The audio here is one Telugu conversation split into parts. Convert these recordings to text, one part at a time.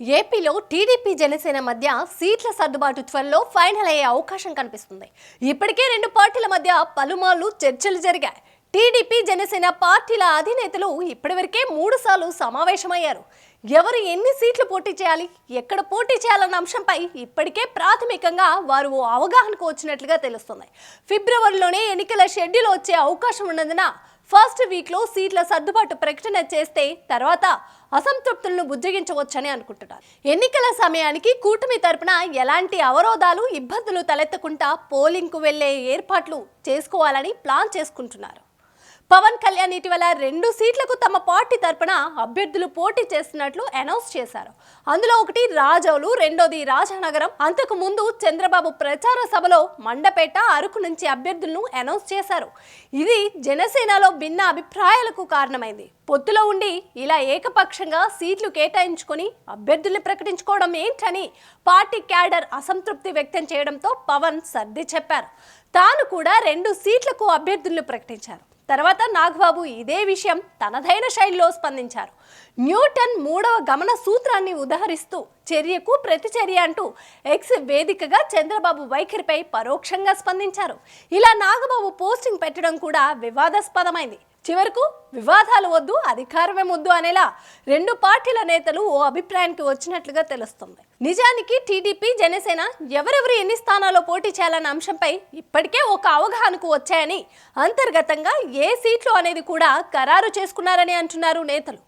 ఏపీలో టీడీపీ జనసేన మధ్య సీట్ల సర్దుబాటు త్వరలో ఫైనల్ అయ్యే అవకాశం కనిపిస్తుంది. ఇప్పటికే రెండు పార్టీల మధ్య పలుమార్లు చర్చలు జరిగాయి. టీడీపీ జనసేన పార్టీల అధినేతలు ఇప్పటివరకే మూడు సార్లు సమావేశమయ్యారు. ఎవరు ఎన్ని సీట్లు పోటీ చేయాలి ఎక్కడ పోటీ చేయాలన్న అంశంపై ఇప్పటికే ప్రాథమికంగా వారు ఓ అవగాహనకు వచ్చినట్లుగా తెలుస్తుంది. ఫిబ్రవరిలోనే ఎన్నికల షెడ్యూల్ వచ్చే అవకాశం ఉన్నందున ఫస్ట్ వీక్లో సీట్ల సర్దుబాటు ప్రకటన చేస్తే తర్వాత అసంతృప్తులను బుజ్జగించవచ్చని అనుకుంటున్నారు. ఎన్నికల సమయానికి కూటమి తరపున ఎలాంటి అవరోధాలు ఇబ్బందులు తలెత్తకుండా పోలింగ్కు వెళ్ళే ఏర్పాట్లు చేసుకోవాలని ప్లాన్ చేసుకుంటున్నారు. పవన్ కళ్యాణ్ ఇటీవల రెండు సీట్లకు తమ పార్టీ తరపున అభ్యర్థులు పోటీ చేస్తున్నట్లు అనౌన్స్ చేశారు. అందులో ఒకటి రాజౌలు రెండోది రాజానగరం. అంతకు ముందు చంద్రబాబు ప్రచార సభలో మండపేట అరకు నుంచి అభ్యర్థులను అనౌన్స్ చేశారు. ఇది జనసేనలో భిన్న అభిప్రాయాలకు కారణమైంది. పొత్తులో ఉండి ఇలా ఏకపక్షంగా సీట్లు కేటాయించుకొని అభ్యర్థుల్ని ప్రకటించుకోవడం ఏంటని పార్టీ క్యాడర్ అసంతృప్తి వ్యక్తం చేయడంతో పవన్ సర్ది చెప్పారు. తాను కూడా రెండు సీట్లకు అభ్యర్థులను ప్రకటించారు. తర్వాత నాగబాబు ఇదే విషయం తనదైన శైలిలో స్పందించారు. న్యూటన్ మూడవ గమన సూత్రాన్ని ఉదహరిస్తూ చర్యకు ప్రతిచర్య అంటూ ఎక్స్ వేదికగా చంద్రబాబు వైఖరిపై పరోక్షంగా స్పందించారు. ఇలా నాగబాబు పోస్టింగ్ పెట్టడం కూడా వివాదాస్పదమైంది. చివరకు వివాదాలు వద్దు అధికారమే ముద్దు అనేలా రెండు పార్టీల నేతలు ఓ అభిప్రాయానికి వచ్చినట్లుగా తెలుస్తుంది. నిజానికి టీడీపీ జనసేన ఎవరెవరు ఎన్ని స్థానాల్లో పోటీ చేయాలన్న అంశంపై ఇప్పటికే ఒక అవగాహనకు వచ్చాయని అంతర్గతంగా ఏ సీట్లు అనేది కూడా ఖరారు చేసుకున్నారని అంటున్నారు నేతలు.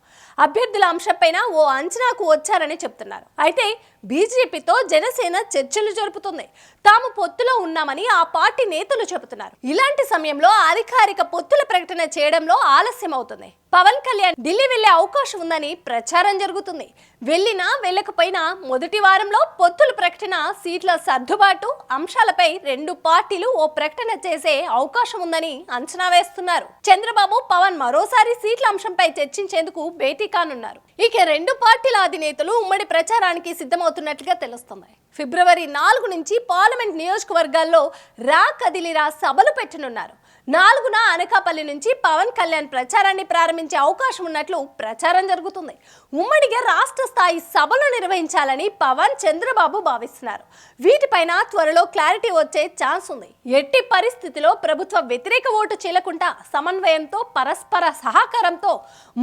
అభ్యర్థుల అంశంపైన ఓ అంచనాకు వచ్చారని చెప్తున్నారు. అయితే బీజేపీతో జనసేన చర్చలు జరుపుతుంది. తాము పొత్తులో ఉన్నామని ఆ పార్టీ నేతలు చెబుతున్నారు. ఇలాంటి సమయంలో అధికారిక పొత్తుల ప్రకటన చేయడంలో ఆలస్యం అవుతుంది పవన్ కళ్యాణ్ ఢిల్లీ వెళ్ళే అవకాశం ఉందని ప్రచారం జరుగుతుంది. వెళ్ళినా వెళ్ళకపోయినా మొదటి వారంలో పొత్తుల ప్రకటన సీట్ల సర్దుబాటు అంశాలపై రెండు పార్టీలు ఓ ప్రకటన చేసే అవకాశం ఉందని అంచనా వేస్తున్నారు. చంద్రబాబు పవన్ మరోసారి సీట్ల అంశంపై చర్చించేందుకు భేటీ కానున్నారు. ఇక రెండు పార్టీల అధినేతలు ఉమ్మడి ప్రచారానికి సిద్ధమవుతున్నట్లుగా తెలుస్తుంది. ఫిబ్రవరి నాలుగు నుంచి పార్లమెంట్ నియోజకవర్గాల్లో రా కదిలిరా సభలు పెట్టనున్నారు. నాలుగున అనకాపల్లి నుంచి పవన్ కళ్యాణ్ ప్రచారాన్ని ప్రారంభించే అవకాశం ఉన్నట్లు ప్రచారం జరుగుతుంది. ఉమ్మడిగా రాష్ట్ర స్థాయి సభలు నిర్వహించాలని పవన్ చంద్రబాబు భావిస్తున్నారు. వీటిపైన త్వరలో క్లారిటీ వచ్చే ఛాన్స్ ఉంది. ఎట్టి పరిస్థితిలో ప్రభుత్వ వ్యతిరేక ఓటు చీలకుండా సమన్వయంతో పరస్పర సహకారంతో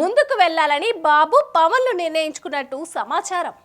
ముందుకు వెళ్ళాలని బాబు పవన్లు నిర్ణయించుకున్నట్టు సమాచారం.